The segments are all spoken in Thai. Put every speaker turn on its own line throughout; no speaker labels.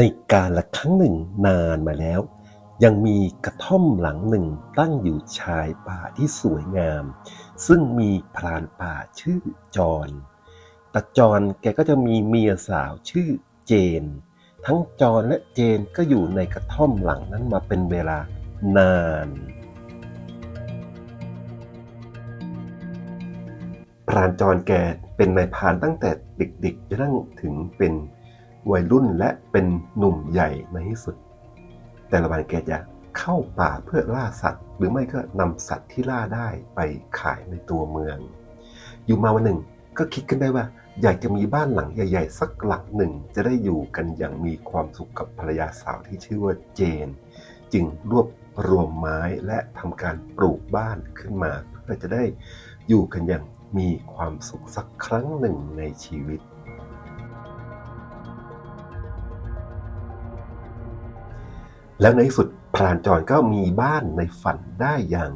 ในการละครั้งหนึ่งนานมาแล้ว ยังมีกระท่อมหลังหนึ่งตั้งอยู่ชายป่าที่สวยงาม ซึ่งมีพรานป่าชื่อจอนตาจอนแกก็จะมีเมียสาวชื่อเจน ทั้งจอนและเจนก็อยู่ในกระท่อมหลังนั้นมาเป็นเวลานาน พรานจรแกเป็นนายพรานตั้งแต่เด็กๆจนกระทั่งถึงเป็น วัยรุ่นและเป็นหนุ่มใหญ่ในที่สุด แต่ละวันแกจะเข้าป่าเพื่อล่าสัตว์ หรือไม่ก็นำสัตว์ที่ล่าได้ไปขายในตัวเมือง อยู่มาวันหนึ่งก็คิดกันได้ว่า อยากจะมีบ้านหลังใหญ่ ๆ สักหลังหนึ่งจะได้อยู่กันอย่างมีความสุขกับภรรยาสาวที่ชื่อว่าเจน จึงรวบรวมไม้และทำการปลูกบ้านขึ้นมา เพื่อจะได้อยู่กันอย่างมีความสุขสักครั้งหนึ่งในชีวิต แล้วในที่สุดพรานจรก็มีบ้านในฝันได้อย่าง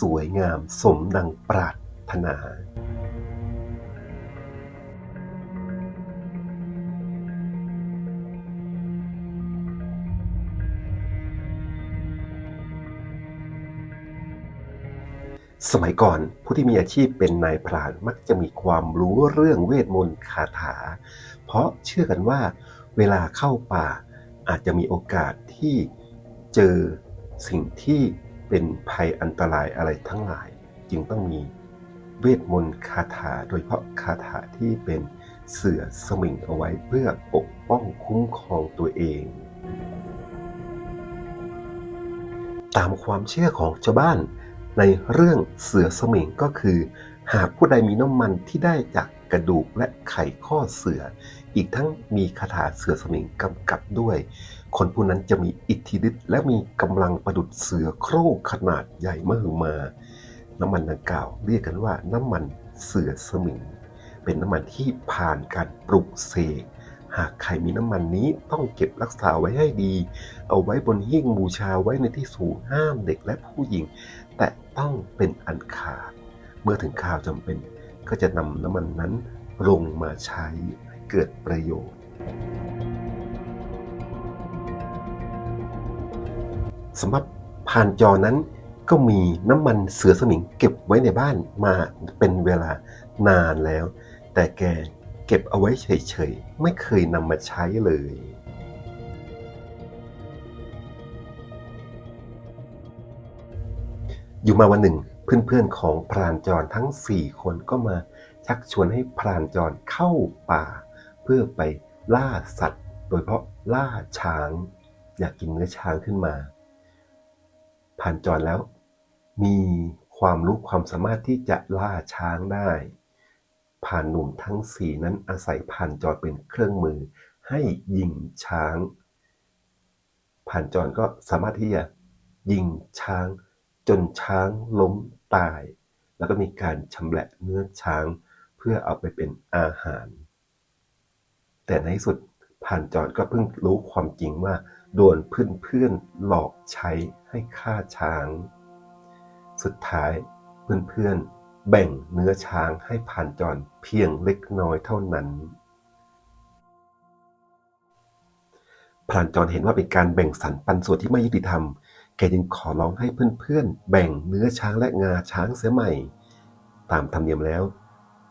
สวยงามสมดังปรารถนาสมัยก่อนผู้ที่มีอาชีพเป็นนายพรานมักจะมีความรู้เรื่องเวทมนต์คาถา เพราะเชื่อกันว่าเวลาเข้าป่าอาจจะมีโอกาสที่ เจอสิ่งที่เป็นภัยอันตรายอะไรทั้งหลาย จึงต้องมีเวทมนต์คาถาโดยเฉพาะคาถาที่เป็นเสือสมิงเอาไว้เพื่อปกป้องคุ้มครองตัวเอง ตามความเชื่อของชาวบ้าน ในเรื่องเสือสมิงก็คือ หากผู้ใดมีน้ำมันที่ได้จากกระดูกและไขข้อเสือ อีกทั้งมีคาถาเสือสมิงกำกับด้วย คนผู้นั้นจะมีอิทธิฤทธิ์และมีกำลังประดุดเสือโคร่งขนาดใหญ่มหึมา น้ำมันดังกล่าว เรียกกันว่าน้ำมันเสือสมิง เป็นน้ำมันที่ผ่านการปลุกเสกหากใครมีน้ำมันนี้ต้องเก็บรักษาไว้ให้ดี เอาไว้บนหิ้งบูชาไว้ในที่สูงห้ามเด็กและผู้หญิง แต่ต้องเป็นอันขาด เมื่อถึงข่าวจำเป็นก็จะนำน้ำมันนั้นลงมาใช้เกิดประโยชน์ สำหรับผ่านจอนั้น ก็มีน้ำมันเสือสมิงเก็บไว้ในบ้านมาเป็นเวลานานแล้ว แต่แกเก็บเอาไว้เฉยๆ ไม่เคยนำมาใช้เลยอยู่มาวันหนึ่งเพื่อนๆของพรานจรทั้ง 4 คนก็มาชักชวนให้พรานจรเข้าป่า เพื่อไปล่าสัตว์ โดยเฉพาะล่าช้าง อยากกินเนื้อช้างขึ้นมา ผ่านจรแล้ว มีความรู้ความสามารถที่จะล่าช้างได้ ผ่านหนุ่มทั้งสี่นั้นอาศัยผ่านจรเป็นเครื่องมือ ให้ยิงช้าง ผ่านจรก็สามารถที่จะยิงช้าง จนช้างล้มตาย แล้วก็มีการชำแหละเนื้อช้างเพื่อเอาไปเป็นอาหาร แต่ในที่สุดผ่านจรก็เพิ่งรู้ความจริงว่า โดนเพื่อนๆหลอกใช้ให้ฆ่าช้าง สุดท้ายเพื่อนๆแบ่งเนื้อช้างให้ผ่านจรเพียงเล็กน้อยเท่านั้นพรานจรเห็นว่าเป็นการแบ่งสรรปันส่วนที่ไม่ยุติธรรม แกจึงขอร้องให้เพื่อนๆ แบ่งเนื้อช้างและงาช้างเสียใหม่ ตามธรรมเนียมแล้ว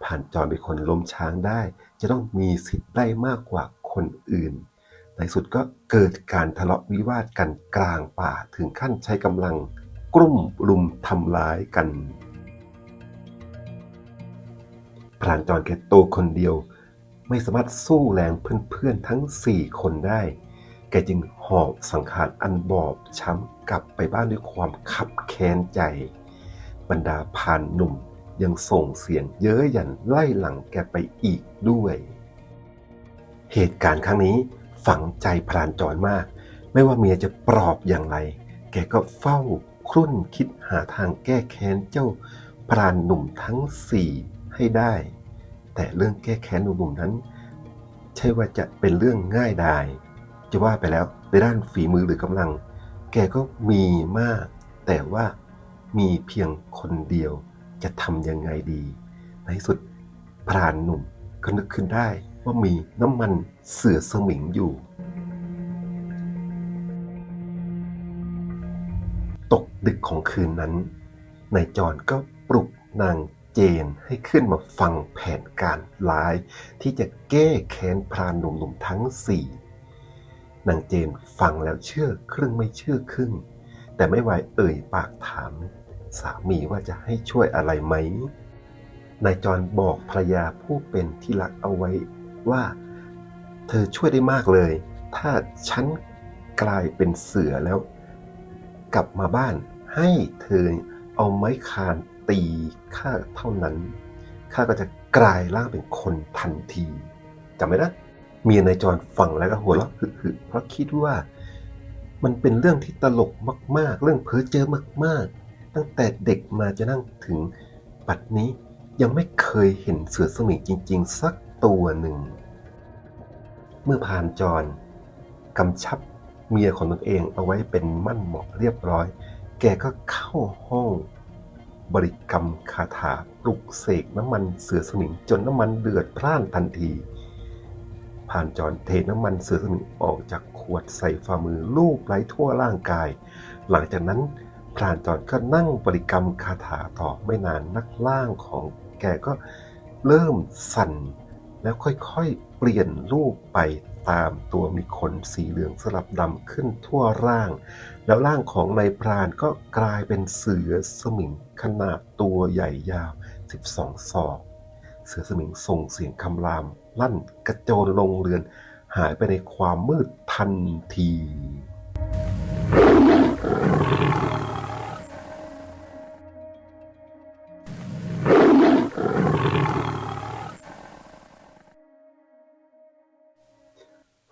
ผ่านจรเป็นคนล้มช้างได้ จะต้องมีสิทธิ์ได้มากกว่าคนอื่น ในสุดก็เกิดการทะเลาะวิวาทกันกลางป่าถึงขั้นใช้กำลังกลุ่มรุมทำร้ายกันพรานจรแกโตวคนเดียว ไม่สามารถสู้แรงเพื่อนๆทั้งสี่คนได้ แกจึงหอบสังขารอันบอบช้ำกลับไปบ้านด้วยความขับแค้นใจ บรรดาพรานหนุ่มยังส่งเสียงเย้ยหยันไล่หลังแกไปอีกด้วย เหตุการณ์ครั้งนี้ ฝังใจพรานจรมาก ไม่ว่าเมียจะปลอบอย่างไร แกก็เฝ้าครุ่นคิดหาทางแก้แค้นเจ้าพรานหนุ่มทั้งสี่ให้ได้ แต่เรื่องแก้แค้นหนุ่มนั้น ใช่ว่าจะเป็นเรื่องง่ายดาย จะว่าไปแล้วในด้านฝีมือหรือกำลัง แกก็มีมาก แต่ว่ามีเพียงคนเดียวจะทำยังไงดี ในสุดพรานหนุ่มก็นึกขึ้นได้ ว่ามีน้ำมันเสือสมิงอยู่ ตกดึกของคืนนั้นนายจอนก็ปลุกนางเจนให้ขึ้นมาฟังแผนการร้าย ที่จะแก้แค้นพรานหนุ่มๆทั้งสี่นางเจนฟังแล้วเชื่อครึ่งไม่เชื่อครึ่ง แต่ไม่ไวเอ่ยปากถาม สามีว่าจะให้ช่วยอะไรไหมนายจอนบอกภรยาผู้เป็นที่รักเอาไว้ ว่า เธอช่วยได้มากเลย ถ้าฉันกลายเป็นเสือแล้ว กลับมาบ้านให้เธอเอาไม้คานตีข้าเท่านั้นข้าก็จะกลายร่างเป็นคนทันทีจำไว้นะเมียนายจรฟังแล้วก็หัวเราะหึๆเพราะคิดว่ามันเป็นเรื่องที่ตลกมาก ๆ เรื่องเพ้อเจ้อมาก ๆ ตั้งแต่เด็กมาจะนั่งถึงปัดนี้ยังไม่เคยเห็นเสือสมิงจริง ๆ สักตัวหนึ่ง เมื่อพานจรกำชับเมียของตนเองเอาไว้เป็นมั่นเหมาะเรียบร้อย แกก็เข้าห้อง บริกรรมคาถาปลุกเสกน้ำมันเสือสมิงจนน้ำมันเดือดพร่านทันที ผ่านจอนเทน้ำมันเสือสมิงออกจากขวดใส่ฝ่ามือลูบไล้ทั่วร่างกาย หลังจากนั้นพรานจอนก็นั่งบริกรรมคาถาต่อไม่นานนักล่างของแกก็เริ่มสั่น แล้วค่อยๆ เปลี่ยนรูปไปตามตัวมีขนสีเหลืองสลับดำขึ้นทั่วร่าง แล้วร่างของนายพรานก็กลายเป็นเสือสมิงขนาดตัวใหญ่ยาว 12 ศอก เสือสมิงส่งเสียงคำราม ลั่นกระโจนลงเรือน หายไปในความมืดทันที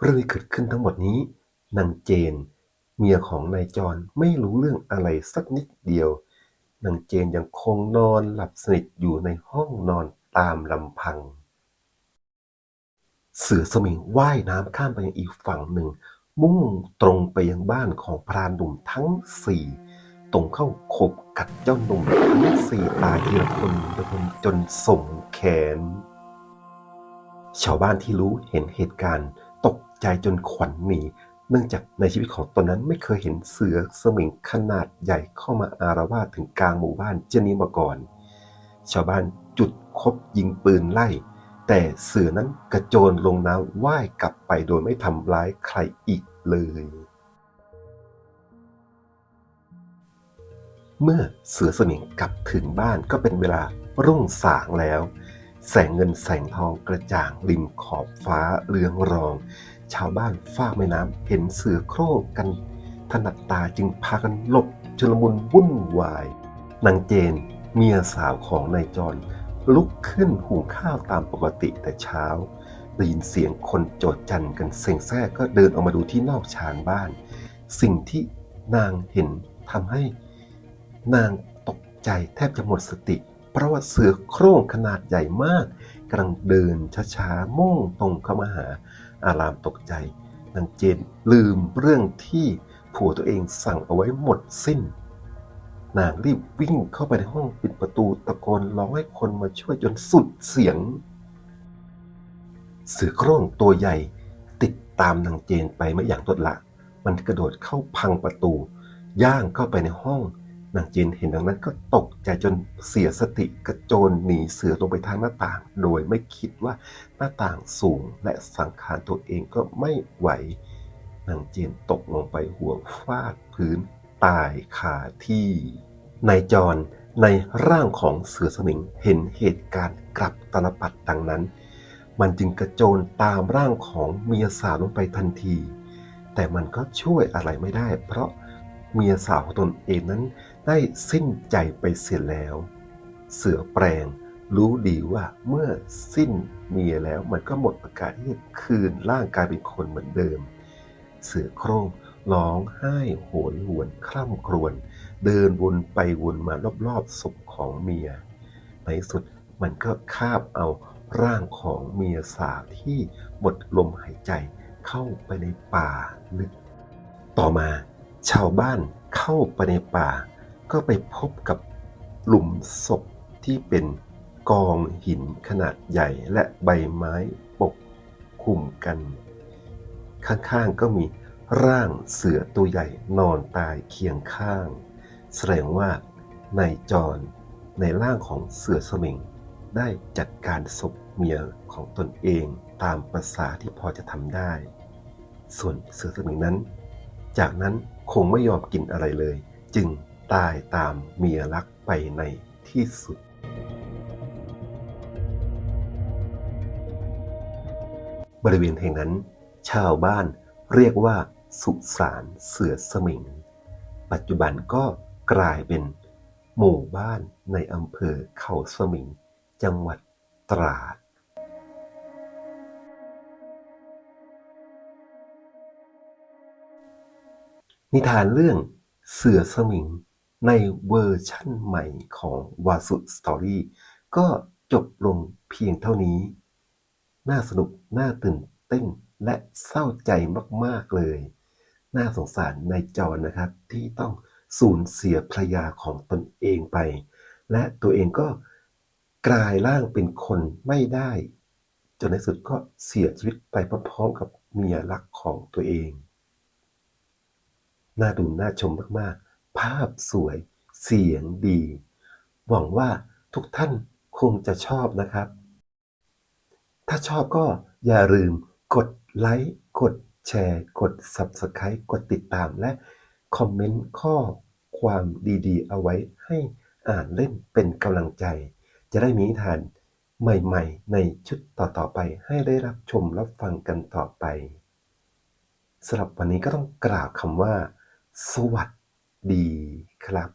เรื่องที่เกิดขึ้นทั้งหมดนี้นางเจน เมียของนายจรไม่รู้เรื่องอะไรสักนิดเดียวนางเจนยังคงนอนหลับสนิทอยู่ในห้องนอนตามลำพัง เสือสมิงว่ายน้ำข้ามไปยังอีกฝั่งหนึ่ง มุ่งตรงไปยังบ้านของพรานหนุ่มทั้งสี่ตรงเข้าขบกัดเจ้าหนุ่มทั้งสี่ตายทีละคนละคนจนสมแขน ชาวบ้านที่รู้เห็นเหตุการณ์ ใจจนขวัญหนีเนื่องจากในชีวิตของตนนั้นไม่เคยเห็นเสือสมิงขนาดใหญ่เข้ามาอารวาสถึงกลางหมู่บ้านเช่นนี้มาก่อน ชาวบ้านจุดคบยิงปืนไล่ แต่เสือนั้นกระโจนลงน้ำว่ายกลับไปโดยไม่ทำร้ายใครอีกเลย เมื่อเสือสมิงกลับถึงบ้านก็เป็นเวลารุ่งสางแล้ว แสงเงินแสงทองกระจ่างริมขอบฟ้าเรืองรอง ชาวบ้านฟากแม่น้ำเห็นเสือโคร่งกันถนัดตาจึงพากันหลบชุลมุนวุ่นวาย นางเจนเมียสาวของนายจร ลุกขึ้นหุงข้าวตามปกติแต่เช้าได้ยินเสียงคนโจดจันกันเซ็งแซ่ก็เดินออกมาดูที่นอกชานบ้าน สิ่งที่นางเห็นทำให้นางตกใจแทบจะหมดสติ เพราะว่าเสือโคร่งขนาดใหญ่มากกำลังเดินช้าๆมุ่งตรงเข้ามาหา อารามตกใจนางเจนลืมเรื่องที่ผัวตัวเองสั่งเอาไว้หมดสิ้น นางรีบวิ่งเข้าไปในห้องปิดประตูตะโกนร้องให้คนมาช่วยจนสุดเสียง เสือโคร่งตัวใหญ่ติดตามนางเจนไปไม่อย่างรวดละ มันกระโดดเข้าพังประตู ย่างเข้าไปในห้อง นางเจนเห็นดังนั้นก็ตกใจจนเสียสติกระโจนหนีเสือลงไปทางหน้าต่าง โดยไม่คิดว่าหน้าต่างสูงและสังขารตัวเองก็ไม่ไหวนางเจนตกลงไปหัวฟาดพื้นตายคาที่นายจรในร่างของเสือสมิงเห็นเหตุการณ์กลับตลปัดดังนั้น มันจึงกระโจนตามร่างของเมียสาวลงไปทันที แต่มันก็ช่วยอะไรไม่ได้ เพราะ เมียสาวของตนเองนั้นได้สิ้นใจไปเสียแล้ว เสือแปลงรู้ดีว่าเมื่อสิ้นเมียแล้วมันก็หมดโอกาสที่จะคืนร่างกายเป็นคนเหมือนเดิม เสือโคร่งร้องไห้โหยหวนคร่ำครวญเดินวนไปวนมารอบๆศพของเมีย ในสุดมันก็คาบเอาร่างของเมียสาวที่หมดลมหายใจเข้าไปในป่าลึก ต่อมา ชาวบ้านเข้าไปในป่า ก็ไปพบกับหลุมศพที่เป็นกองหินขนาดใหญ่และใบไม้ปกคลุมกัน ข้างๆก็มีร่างเสือตัวใหญ่นอนตายเคียงข้าง แสดงว่านายจรในร่างของเสือสมิง ได้จัดการศพเมียของตนเองตามประษาที่พอจะทำได้ ส่วนเสือสมิงนั้น จากนั้น คงไม่ยอมกินอะไรเลย จึงตายตามเมียรักไปในที่สุดบริเวณแห่งนั้น ชาวบ้านเรียกว่า สุสานเสือสมิง ปัจจุบันก็กลายเป็นหมู่บ้านในอำเภอเขาสมิง จังหวัดตราด นิทานเรื่องเสือสมิงในเวอร์ชั่นใหม่ของวาสุสตอรี่ก็จบลงเพียงเท่านี้ น่าสนุก น่าตื่นเต้น และเศร้าใจมากๆเลย น่าสงสารนายจรนะครับที่ต้องสูญเสียภรรยาของตนเองไป และตัวเองก็กลายร่างเป็นคนไม่ได้ จนในสุดก็เสียชีวิตไปพร้อมๆกับเมียรักของตัวเอง น่าดูน่าชมมากๆ ภาพสวย เสียงดี หวังว่าทุกท่านคงจะชอบนะครับ ถ้าชอบก็อย่าลืมกดไลค์กดแชร์ กด Subscribe กดติดตามและคอมเมนต์ข้อความดีๆ เอาไว้ให้อ่านเล่นเป็นกำลังใจ จะได้มีทานใหม่ๆ ในชุดต่อๆไปให้ได้รับชมรับฟังกันต่อไปสำหรับวันนี้ก็ต้องกล่าวคำว่า สวัสดีครับ